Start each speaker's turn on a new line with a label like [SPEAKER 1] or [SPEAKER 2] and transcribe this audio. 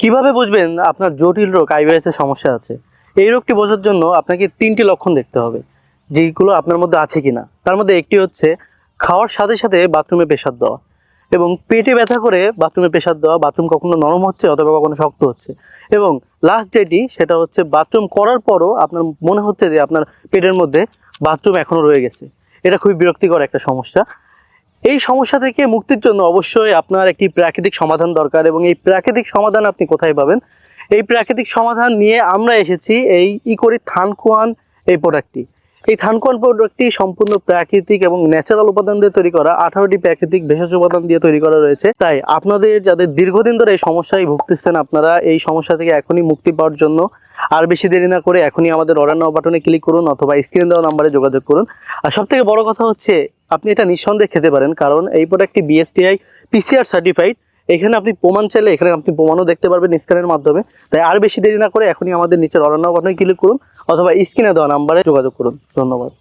[SPEAKER 1] কীভাবে বুঝবেন আপনার জটিল রোগ আইবিএসের সমস্যা আছে? এই রোগটি বোঝার জন্য আপনাকে তিনটি লক্ষণ দেখতে হবে, যেগুলো আপনার মধ্যে আছে কিনা। তার মধ্যে একটি হচ্ছে খাওয়ার সাথে সাথে বাথরুমে পেশাব দেওয়া এবং পেটে ব্যথা করে বাথরুমে পেশাব দেওয়া, বাথরুম কখনো নরম হচ্ছে অথবা কখনো শক্ত হচ্ছে। এবং লাস্ট যেটি, সেটা হচ্ছে বাথরুম করার পরও আপনার মনে হচ্ছে যে আপনার পেটের মধ্যে বাথরুম এখনও রয়ে গেছে। এটা খুবই বিরক্তিকর একটা সমস্যা। এই সমস্যা থেকে মুক্তির জন্য অবশ্যই আপনার একটি প্রাকৃতিক সমাধান দরকার এবং এই প্রাকৃতিক সমাধান আপনি কোথায় পাবেন? এই প্রাকৃতিক সমাধান নিয়ে আমরা এসেছি এই ইকরি থানকুয়ান এই প্রোডাক্টটি এই থানকুয়ান প্রোডাক্টটি সম্পূর্ণ প্রাকৃতিক এবং ন্যাচারাল উপাদান দিয়ে তৈরি করা, আঠারোটি প্রাকৃতিক ভেষজ উপাদান দিয়ে তৈরি করা রয়েছে। তাই আপনাদের যাদের দীর্ঘদিন ধরে এই সমস্যায় ভুগতেছেন, আপনারা এই সমস্যা থেকে এখনই মুক্তি পাওয়ার জন্য আর বেশি দেরি না করে এখনই আমাদের অর্ডার নাও বাটনে ক্লিক করুন অথবা স্ক্রিন দেওয়া নাম্বারে যোগাযোগ করুন। আর সব থেকে বড় কথা হচ্ছে আপনি এটা নিঃসন্দেহে খেতে পারেন, কারণ এই প্রোডাক্টটি বিএসটিআই পিসিআর সার্টিফাইড এখানে আপনি প্রমাণ চাইলে, এখানে আপনি প্রমাণও দেখতে পারবেন স্ক্যানের মাধ্যমে। তাই আর বেশি দেরি না করে এখনই আমাদের নিচের অরণ্য গঠনে ক্লিক করুন, অথবা স্ক্রিনে দেওয়া নাম্বারে যোগাযোগ করুন। ধন্যবাদ।